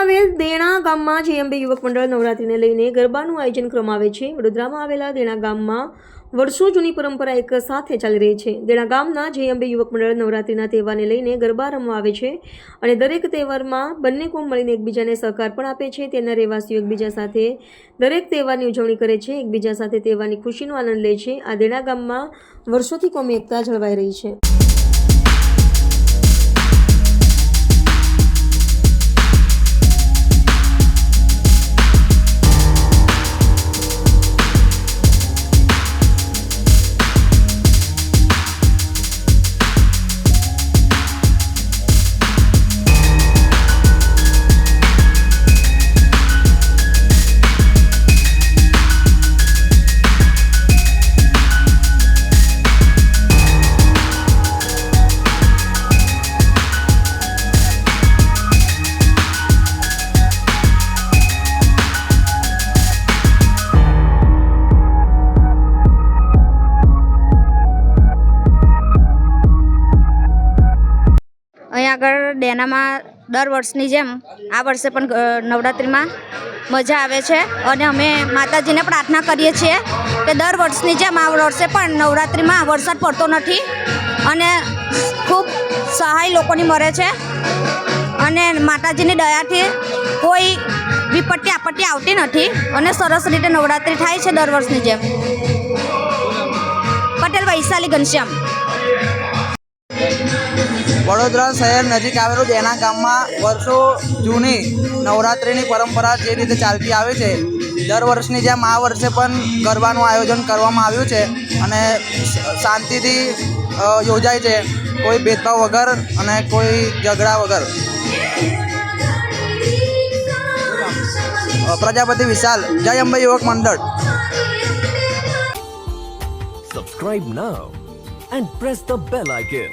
આવેલ દેણા ગામમાં જેએમબી યુવક મંડળ નવરાત્રીને લઈને ગરબાનું આયોજન કરવામાં આવે છે. વડોદરામાં આવેલા દેણા ગામમાં વર્ષો જૂની પરંપરા એક સાથે ચાલી રહી છે. દેણા ગામના જેએમબી યુવક મંડળ નવરાત્રીના તહેવારને લઈને ગરબા રમવા આવે છે અને દરેક તહેવારમાં બંને કોમ મળીને એકબીજાને સહકાર પણ આપે છે. તેના રહેવાસીઓ એકબીજા સાથે દરેક તહેવારની ઉજવણી કરે છે. એકબીજા સાથે તહેવારની ખુશીનો આનંદ લે છે. આ દેણા ગામમાં વર્ષોથી કોમી એકતા જળવાઈ રહી છે. અહીંયા આગળ ડેનામાં દર વર્ષની જેમ આ વર્ષે પણ નવરાત્રિમાં મજા આવે છે અને અમે માતાજીને પ્રાર્થના કરીએ છીએ કે દર વર્ષની જેમ આ વર્ષે પણ નવરાત્રિમાં વરસાદ પડતો નથી અને ખૂબ સહાય લોકોની મળે છે અને માતાજીની દયાથી કોઈ વિપત્તિ, આપત્તિ આવતી નથી અને સરસ રીતે નવરાત્રિ થાય છે દર વર્ષની જેમ. પટેલ વૈશાલી ઘનશ્યામ. વડોદરા શહેર નજીક આવેલું દેના ગામમાં વર્ષો જૂની નવરાત્રિની પરંપરા જે રીતે ચાલતી આવે છે, દર વર્ષની જેમ આ વર્ષે પણ ગરબાનું આયોજન કરવામાં આવ્યું છે અને શાંતિથી યોજાય છે, કોઈ ભેદભાવ વગર અને કોઈ ઝઘડા વગર પ્રજાપતિ વિશાલ, જય અંબે યુવક મંડળ Subscribe now and press the bell icon.